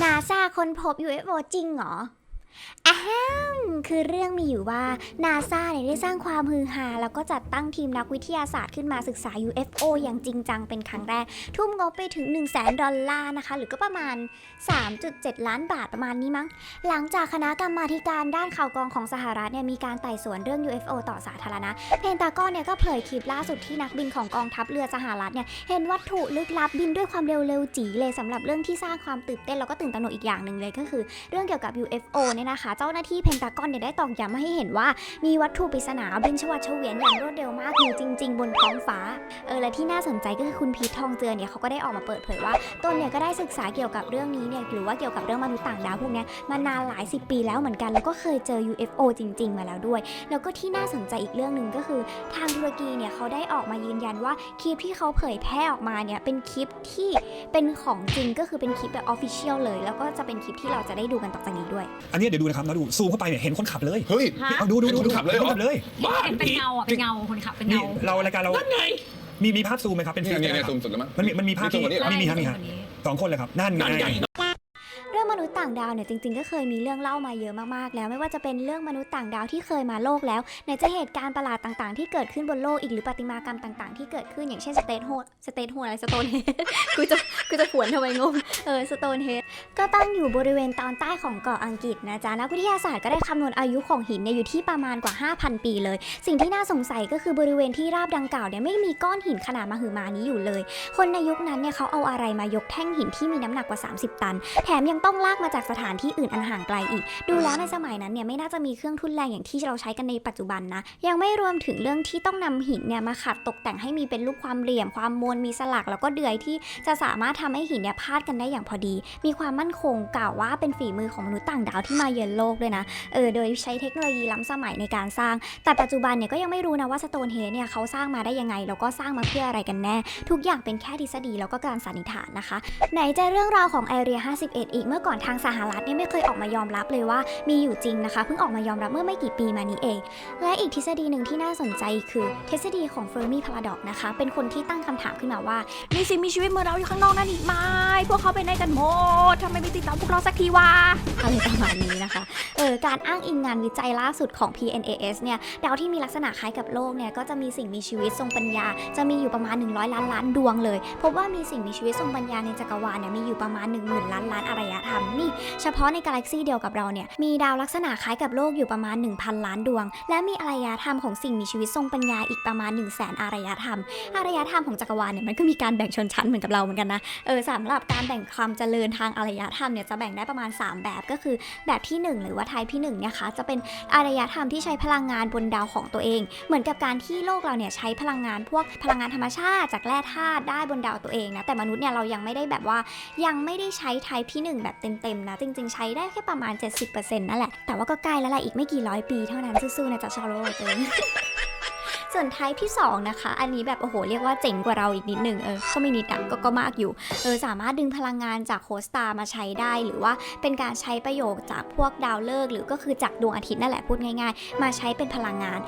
นาซาคนพบ UFO จริงเหรอ อ้าวคือเรื่องมีอยู่ว่านาซาเนี่ยได้สร้างความฮือฮาแล้วก็จัดตั้งทีมนักวิทยาศาสตร์ขึ้นมาศึกษา UFO อย่างจริงจังเป็นครั้งแรก ทุ่มงบไปถึง 1 0 0 0 0แสนดอลลาร์นะคะ หรือก็ประมาณ 3.7 ล้านบาทประมาณนี้มั้ง หลังจากคณะกรรมาการด้านข่าวกรองของสหรัฐเนี่ยมีการไต่สวนเรื่อง UFO ต่อสาธารณะ เพนตากอนเนี่ยก็เผยคลิปล่าสุดที่นักบินของกองทัพเรือสหรัฐเนี่ยเห็นวัตถุลึกลับบินด้วยความเร็วเร็วจีเลยสำหรับเรื่องที่สร้างความตื่นเต้นแล้วก็ตื่นตระหนกอีกอย่างหนึ่งเลยก็คือ เรื่องเกี่ยวกับ UFO เนี่ยนะคะ เจ้าหน้าที่เพนตากอนเนี่ยได้ตอกย้ำมาให้เห็นว่ามีวัตถุปริศนาบินชวัดเฉวียนอย่างรวดเร็วมากอยู่จริง ๆ บนท้องฟ้าเออและที่น่าสนใจก็คือคุณพีททองเจือเนี่ยเขาก็ได้ออกมาเปิดเผยว่าตนเนี่ยก็ได้ศึกษาเกี่ยวกับเรื่องนี้เนี่ยหรือว่าเกี่ยวกับเรื่องมนุษย์ต่างดาวพวกนี้มานานหลายสิบปีแล้วเหมือนกันแล้วก็เคยเจอ UFO จริง ๆ มาแล้วด้วย แล้วก็ที่น่าสนใจอีกเรื่องหนึ่งก็คือ ทางตุรกีเนี่ยเขาได้ออกมายืนยันว่าคลิปที่เขาเผยแพร่ออกมาเนี่ยเป็นคลิปที่เป็นของจริงก็คือเป็นคลิปแบบออฟฟิเชียลเลย แล้วก็จะเป็นคลิปที่เราจะได้ดูกันต่อจากนี้ด้วย อันนี้เดี๋ยวดูนะครับเราดูซูมเข้าไปเนี่ยเห็นคนขับเลยเฮ้ย ฮะ เอาดูดูดูเห็นคนขับเลยเหรอห็นคนขับเลยบ้าเห็นเป็นพี่เงาอะเป็นเงาคนขับเป็นนี่เงาเรารายการเรานั่นไง มีมีภาพซูมไหมครับเป็นเนี่ยฟิล์มเนี่ยไหมคซูรับมสุดแล้วมั้งมันมีมันมีภาพที่มีซูมกว่านี้เหรอ มีมีครับมีครับคนนี้สองคนเลยครับนั่นไงนั่นไงเรื่องมนุษย์ต่างดาวเนี่ยจริงๆ ก็เคยมีเรื่องเล่ามาเยอะมากๆ แล้วไม่ว่าจะเป็นเรื่องมนุษย์ต่างดาวที่เคยมาโลกแล้วไหนจะเหตุการณ์ประหลาดต่างๆ ที่เกิดขึ้นบนโลกอีกหรือประติมากรรมต่าง ๆ ที่เกิดขึ้นอย่างเช่นสเตทโฮสเตทโฮอะไรสโตนเฮดกูจะกูจะขวนทำไมงงเออสโตนเฮดก็ตั้งอยู่บริเวณตอนใต้ของเกาะอังกฤษนะจ๊ะนักวิทยาศาสตร์ก็ได้คำนวณอายุของหินเนี่ยอยู่ที่ประมาณกว่า 5,000 ปีเลย สิ่งที่น่าสงสัยก็คือบริเวณที่ราบดังกล่าวเนี่ยไม่มีก้อนหินขนาดมหึมานี้อยู่เลย คนในยุคนั้นเนี่ยเขาเอาอะไรมายกแท่งหินที่มีน้ำหนักกว่า 30 ตัน แถมยังต้ององลากมาจากสถานที่อื่นอันห่างไกลอีก ดูแล้วในสมัยนั้นเนี่ยไม่น่าจะมีเครื่องทุนแรงอย่างที่เราใช้กันในปัจจุบันนะ ยังไม่รวมถึงเรื่องที่ต้องนำหินเนี่ยมาขัดตกแต่งให้มีเป็นรูปความเหลี่ยมความมนมีสลักแล้วก็เดือยที่จะสามารถทำให้หินเนี่ยพาดกันได้อย่างพอดี มีความมั่นคงกล่าวว่าเป็นฝีมือของมนุษย์ต่างดาวที่มาเยือนโลกด้วยนะเออโดยใช้เทคโนโลยีล้ำสมัยในการสร้าง แต่ปัจจุบันเนี่ยก็ยังไม่รู้นะว่าสโตนเฮดเนี่ยเขาสร้างมาได้ยังไงแล้วก็สร้างมาเพื่ออะไรกันแน่ ทุกอย่างเป็นแค่ทฤษฎีแล้วก็การสันนิษฐานนะคะ ไหนจะเรื่องราวของ Area 51 อีกเมื่อก่อนทางสหรัฐเนี่ยไม่เคยออกมายอมรับเลยว่ามีอยู่จริงนะคะเพิ่งออกมายอมรับเมื่อไม่กี่ปีมานี้เอง และอีกทฤษฎีหนึ่งที่น่าสนใจคือ ทฤษฎีของ Fermi Paradox นะคะ เป็นคนที่ตั้งคำถามขึ้นมาว่ามีสิ่งมีชีวิตเหมือนเราอยู่ข้างนอกนั่นอีกไหมพวกเขาไปไหนกันหมดทำไมไม่ติดตามพวกเราสักทีวะอะไรประมาณนี้นะคะเออการอ้างอิงงานวิจัยล่าสุดของ PNAS เนี่ยดาวที่มีลักษณะคล้ายกับโลกเนี่ยก็จะมีสิ่งมีชีวิตทรงปัญญา จะมีอยู่ประมาณ 100 ล้านล้านดวงเลยพบว่ามีสิ่งมีชีวิตทรงปัญญาในจักรวาลเนี่ยมีอยู่ประมาณ 1 0,000 ล้านล้านอารยธรรมนี่ เฉพาะในกาแล็กซีเดียวกับเราเนี่ยมีดาวลักษณะคล้ายกับโลกอยู่ประมาณ 1,000 ล้านดวง และมีอารยธรรมของสิ่งมีชีวิตทรงปัญญาอีกประมาณ 1 0 0 0 0แสนอารยธรรม อารยธรรมของจักรวาลเนี่ยมันก็มีการแบ่งชนชั้นเหมือนกับเราเหมือนกันนะเออสำหรับการแบ่งความเจริญทางอารยธรรมเนี่ยจะแบ่งได้ประมาณ 3 แบบก็คือ แบบที่ 1 หรือว่าไทป์ที่1เนี่ยค่ะจะเป็นอารยธรรมที่ใช้พลังงานบนดาวของตัวเอง เหมือนกับการที่โลกเราเนี่ยใช้พลังงานพวกพลังงานธรรมชาติจากแร่ธาตุได้บนดาวตัวเองนะแต่มนุษย์เนี่ยเรายังไม่ได้แบบว่ายังไม่ได้ใช้ไทป์ที่ 1 แบบเต็มๆนะ จริงๆ ใช้ได้แค่ประมาณ 70%นั่นแหละ แต่ว่าก็ใกล้แล้วแหละอีกไม่กี่ร้อยปีเท่านั้นสู้ๆนะจ๊ะชาวโลกเอง ส่วนไทป์ที่2นะคะ อันนี้แบบโอ้โหเรียกว่าเจ๋งกว่าเราอีกนิดหนึ่งเออก็ไม่นิดอะก็ก็มากอยู่เออสามารถดึงพลังงานจากโคสตามาใช้ได้หรือว่าเป็นการใช้ประโยชน์จากพวกดาวฤกษ์หรือก็คือจากดวงอาทิตย์นั่นแหละพูดง่ายๆ มาใช้เป็นพลังงาน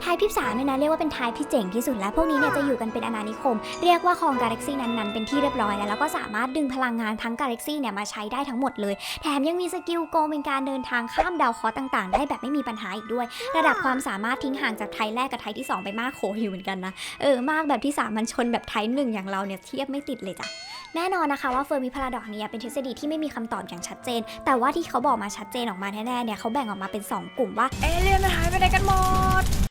ไทป์ที่สามเนี่ยนะเรียกว่าเป็นไทป์ที่เจ๋งที่สุดแล้วพวกนี้เนี่ยจะอยู่กันเป็นอาณานิคม เรียกว่าคองกาแล็กซี่นั้นๆเป็นที่เรียบร้อยแล้วแล้วก็สามารถดึงพลังงานทั้งกาแล็กซี่เนี่ยมาใช้ได้ทั้งหมดเลย แถมยังมีสกิลโกเป็นการเดินทางข้ามดาวเคราะห์ต่างๆ ได้แบบไม่มีปัญหาอีกด้วย ระดับความสามารถทิ้งห่างจากไทยแรกกับไทยที่สองไปมากโขอยู่เหมือนกันนะ เออ มากแบบที่สามัญชนแบบไทยหนึ่งอย่างเราเนี่ยเทียบไม่ติดเลยจ้ะแน่นอนนะคะว่าเฟอร์มิพาราดอกเนี่ยเป็นทฤษฎีที่ไม่มีคำตอบอย่างชัดเจน แต่ว่าที่เขาบอกมาชัดเจนออกมาแน่ๆเนี่ยเขาแบ่งออกมาเป็น 2 กลุ่มว่าเอเลี่ยนมันหายไปไหนกันหมด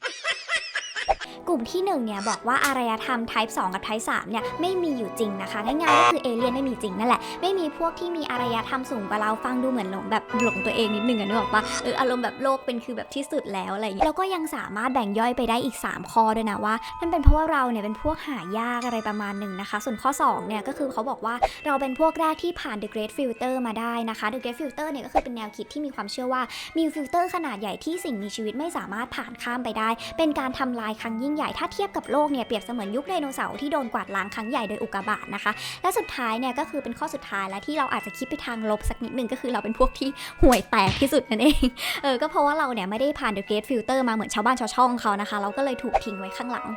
กลุ่มที่1เนี่ยบอกว่าอารยธรรม type 2 กับ type 3เนี่ยไม่มีอยู่จริงนะคะง่ายๆก็คือเอเลี่ยนไม่มีจริงนั่นแหละ ไม่มีพวกที่มีอารยธรรมสูงกว่าเราฟังดูเหมือนหลงแบบหลงตัวเองนิดนึงอะนึกออกปะเอออารมณ์แบบโลกเป็นคือแบบที่สุดแล้วอะไรอย่างเงี้ยแล้วก็ยังสามารถแบ่งย่อยไปได้อีก 3 ข้อด้วยนะว่านั่นเป็นเพราะว่าเราเนี่ยเป็นพวกหายากอะไรประมาณหนึ่งนะคะ ส่วนข้อ2เนี่ยก็คือเขาบอกว่าเราเป็นพวกแรกที่ผ่าน the great filter มาได้นะคะ the great filter เนี่ยก็คือเป็นแนวคิดที่มีความเชื่อว่ามีฟิลเตอร์ขนาดใหญ่ที่สิ่งมีชีวิตไม่สามารถผ่านข้ามไปได้ เป็นการทำลายครั้งยิ่งใหญ่ถ้าเทียบกับโลกเนี่ยเปรียบเสมือนยุคไดโนเสาร์ที่โดนกวาดล้างครั้งใหญ่โดยอุกกาบาตนะคะ และสุดท้ายเนี่ยก็คือเป็นข้อสุดท้ายแล้วที่เราอาจจะคิดไปทางลบสักนิดนึงก็คือเราเป็นพวกที่ห่วยแตกที่สุดนั่นเองเออก็เพราะว่าเราเนี่ยไม่ได้ผ่านเดอะเกรทฟิลเตอร์มาเหมือนชาวบ้านชาวช่องเขานะคะ เราก็เลยถูกทิ้งไว้ข้างหลัง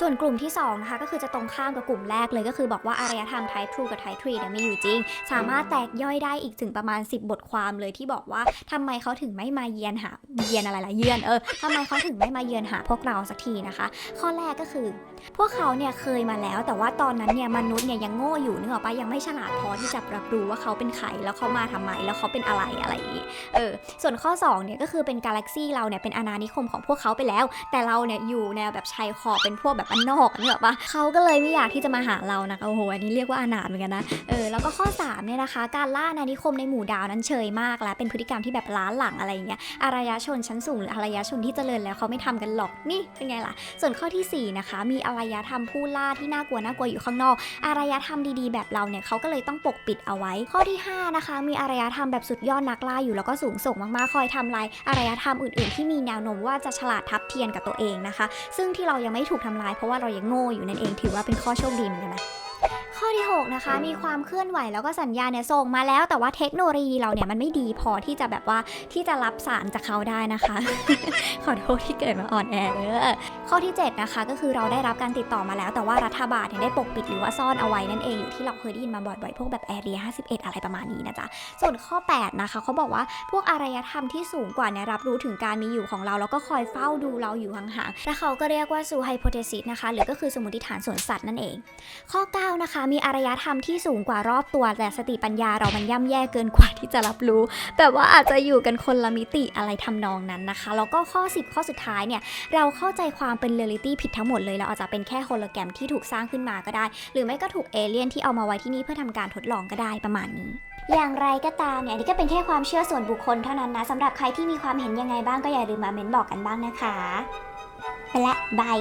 ส่วนกลุ่มที่สองนะคะก็คือจะตรงข้ามกับกลุ่มแรกเลยก็คือบอกว่าอารยธรรม Type 2กับ Type 3เนี่ยมีอยู่จริง สามารถแตกย่อยได้อีกถึงประมาณ 10 บทความเลยที่บอกว่าทำไมเขาถึงไม่มาเยียนหาเยียนอะไรล่ะเยือนเออทำไมเขาถึงไม่มาเยือนหาพวกเราสักทีนะคะ ข้อแรกก็คือ พวกเขาเนี่ยเคยมาแล้ว แต่ว่าตอนนั้นเนี่ยมนุษย์เนี่ยยังโง่อยู่นึกออกปะยังไม่ฉลาดพอที่จะรับรู้ว่าเขาเป็นใครแล้วเขามาทำไมแล้วเขาเป็นอะไรอะไรอย่างงี้เออส่วนข้อ2เนี่ยก็คือเป็นกาแล็กซี่เราเนี่ยเป็นอาณานิคมของพวกเขาไปแล้ว แต่เราเนี่ยอยู่แนวแบบชายขอบเป็นพวกแบบบ้านนอกนึกออกปะเขาก็เลยไม่อยากที่จะมาหาเรานะคะโอ้โหอันนี้เรียกว่าอนาถเหมือนกันนะเออแล้วก็ข้อ3เนี่ยนะคะ การล่าอานิคมในหมู่ดาวนั้นเชยมากแล้วเป็นพฤติกรรมที่แบบล้าหลังอะไรเงี้ยอารยชนชั้นสูงหรืออารยชนที่เจริญแล้วเขาไม่ทำกันหรอกนี่เป็นไงล่ะ ส่วนข้อทีสี่4นะคะมีอารยธรรมผู้ล่าที่น่ากลัวน่ากลัวอยู่ข้างนอก อารยธรรมดีๆ แบบเราเนี่ยเขาก็เลยต้องปกปิดเอาไว้ ข้อที่5นะคะมีอารยธรรมแบบสุดยอดนักล่าอยู่แล้วก็สูงส่งมากๆคอยทำลายอารยธรรมอื่นๆ ที่มีแนวโน้มว่าจะฉลาดทับเทียนกับตัวเองนะคะ ซึ่งที่เรายังไม่ถูกทำลายเพราะว่าเรายังโง่อยู่นั่นเองถือว่าเป็นข้อโชคดีเหมือนกันนะข้อที่ 6 นะคะ มีความเคลื่อนไหวแล้วก็สัญญาณเนี่ยส่งมาแล้วแต่ว่าเทคโนโลยีเราเนี่ยมันไม่ดีพอที่จะแบบว่าที่จะรับสารจากเขาได้นะคะ ขอโทษที่เกิดมาอ่อนแอเด้อข้อที่ 7 นะคะ ก็คือเราได้รับการติดต่อมาแล้ว แต่ว่ารัฐบาลเนี่ยได้ปกปิดหรือว่าซ่อนเอาไว้นั่นเองอยู่ที่เราเคยได้ยินมาบ่อยๆพวกแบบแอเรีย51 อะไรประมาณนี้นะจ๊ะส่วนข้อ 8 นะคะเขาบอกว่าพวกอารยธรรมที่สูงกว่าเนี่ยรับรู้ถึงการมีอยู่ของเราแล้วก็คอยเฝ้าดูเราอยู่ห่างๆและเขาก็เรียกว่าซูไฮโพเทซิสนะคะหรือก็คือสมมติฐานสวนสัตว์นั่นเอง ข้อ 9 นะคะมีอารยธรรมที่สูงกว่ารอบตัว แต่สติปัญญาเรามันย่ำแย่เกินกว่าที่จะรับรู้ แบบว่าอาจจะอยู่กันคนละมิติอะไรทำนองนั้นนะคะ แล้วก็ข้อ 10 ข้อสุดท้ายเนี่ย เราเข้าใจความเป็นเรียลิตี้ผิดทั้งหมดเลยเราอาจจะเป็นแค่โฮโลแกรมที่ถูกสร้างขึ้นมาก็ได้ หรือไม่ก็ถูกเอเลี่ยนที่เอามาไว้ที่นี่เพื่อทำการทดลองก็ได้ประมาณนี้อย่างไรก็ตามเนี่ยอันนี้ก็เป็นแค่ความเชื่อส่วนบุคคลเท่านั้นนะสำหรับใครที่มีความเห็นยังไงบ้างก็อย่าลืมมาเม้นบอกกันบ้างนะคะ ไปละบาย